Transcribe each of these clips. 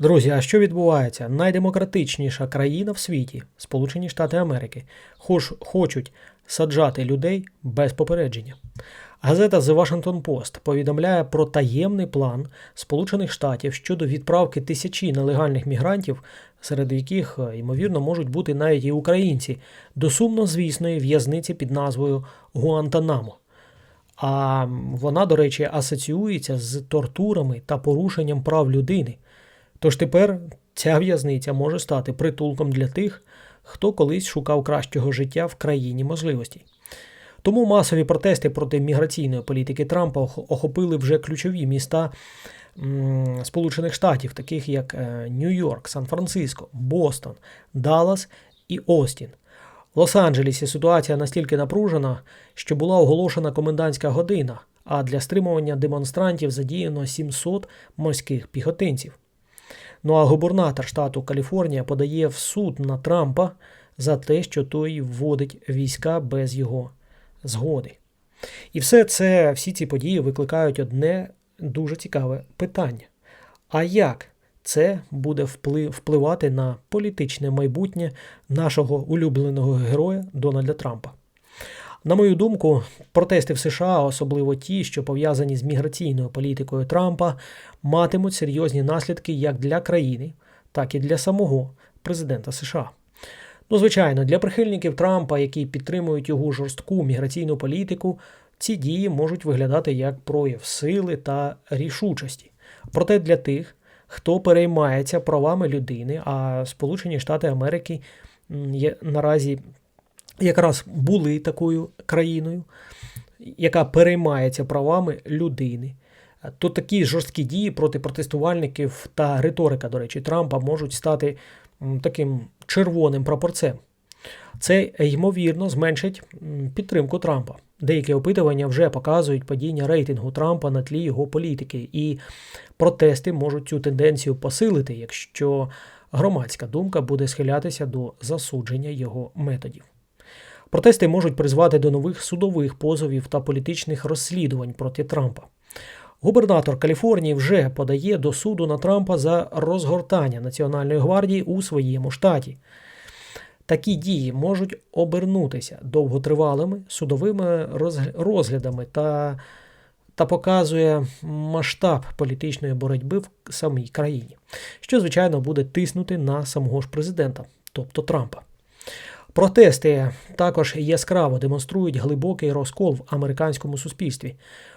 Друзі, а що відбувається? Найдемократичніша країна в світі, Сполучені Штати Америки, хоч, хочуть саджати людей без попередження. Газета The Washington Post повідомляє про таємний план Сполучених Штатів щодо відправки тисячі нелегальних мігрантів, серед яких, е, ймовірно, можуть бути навіть і українці, до сумнозвісної в'язниці під назвою Гуантанамо. А вона, до речі, асоціюється з тортурами та порушенням прав людини. Тож тепер ця в'язниця може стати притулком для тих, хто колись шукав кращого життя в країні можливостей. Тому масові протести проти міграційної політики Трампа охопили вже ключові міста Сполучених Штатів, таких як е, Нью-Йорк, Сан-Франциско, Бостон, Даллас і Остін. В Лос-Анджелесі ситуація настільки напружена, що була оголошена комендантська година, а для стримування демонстрантів задіяно 700 морських піхотинців. Ну а губернатор штату Каліфорнія подає в суд на Трампа за те, що той вводить війська без його згоди. І все це, всі ці події викликають одне дуже цікаве питання. А як це буде впли- впливати на політичне майбутнє нашого улюбленого героя Дональда Трампа? На мою думку, протести в США, особливо ті, що пов'язані з міграційною політикою Трампа, матимуть серйозні наслідки як для країни, так і для самого президента США. Ну, звичайно, для прихильників Трампа, які підтримують його жорстку міграційну політику, ці дії можуть виглядати як прояв сили та рішучості. Проте для тих, хто переймається правами людини, а Сполучені Штати Америки є наразі якраз були такою країною, яка переймається правами людини. То такі жорсткі дії проти протестувальників та риторика, до речі, Трампа можуть стати таким червоним прапорцем. Це ймовірно зменшить підтримку Трампа. Деякі опитування вже показують падіння рейтингу Трампа на тлі його політики, і протести можуть цю тенденцію посилити, якщо громадська думка буде схилятися до засудження його методів. Протести можуть призвати до нових судових позовів та політичних розслідувань проти Трампа. Губернатор Каліфорнії вже подає до суду на Трампа за розгортання Національної гвардії у своєму штаті. Такі дії можуть обернутися довготривалими судовими розглядами та, та показує масштаб політичної боротьби в самій країні, що, звичайно, буде тиснути на самого ж президента, тобто Трампа. Протести також яскраво демонструють глибокий розкол в американському суспільстві.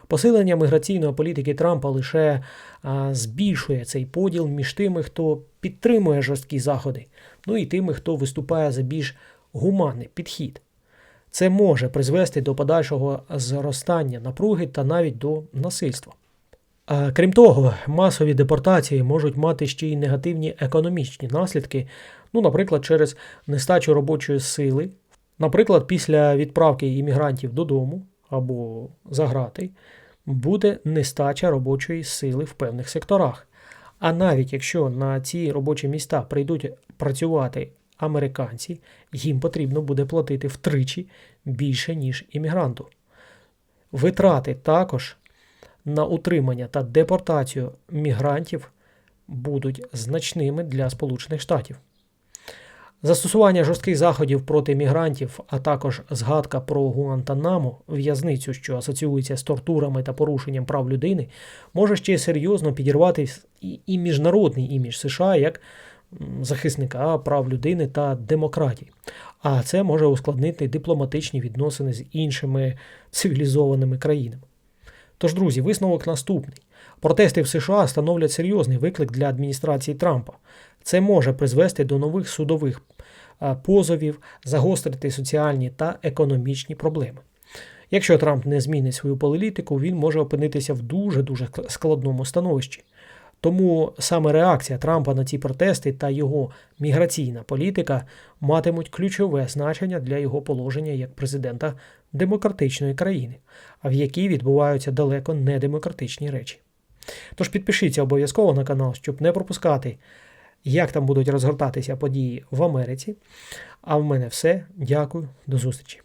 Посилення міграційної політики Трампа лише а, збільшує цей поділ між тими, хто підтримує жорсткі заходи, ну і тими, хто виступає за більш гуманний підхід. Це може призвести до подальшого зростання напруги та навіть до насильства. Крім того, масові депортації можуть мати ще й негативні економічні наслідки, ну, наприклад, через нестачу робочої сили, наприклад, після відправки іммігрантів додому або за грати, буде нестача робочої сили в певних секторах. А навіть якщо на ці робочі міста прийдуть працювати американці, їм потрібно буде платити втричі більше, ніж іммігранту. Витрати також на утримання та депортацію мігрантів будуть значними для Сполучених Штатів. Застосування жорстких заходів проти мігрантів, а також згадка про Гуантанамо, в'язницю, що асоціюється з тортурами та порушенням прав людини, може ще серйозно підірвати і- міжнародний імідж США як захисника прав людини та демократії. А це може ускладнити дипломатичні відносини з іншими цивілізованими країнами. Тож, друзі, висновок наступний. Протести в США становлять серйозний виклик для адміністрації Трампа. Це може призвести до нових судових е, позовів, загострити соціальні та економічні проблеми. Якщо Трамп не змінить свою політику, він може опинитися в дуже-дуже складному становищі. Тому саме реакція Трампа на ці протести та його міграційна політика матимуть ключове значення для його положення як президента демократичної країни, а в якій відбуваються далеко недемократичні речі. Тож підпишіться обов'язково на канал, щоб не пропускати, як там будуть розгортатися події в Америці. А в мене все. Дякую, до зустрічі.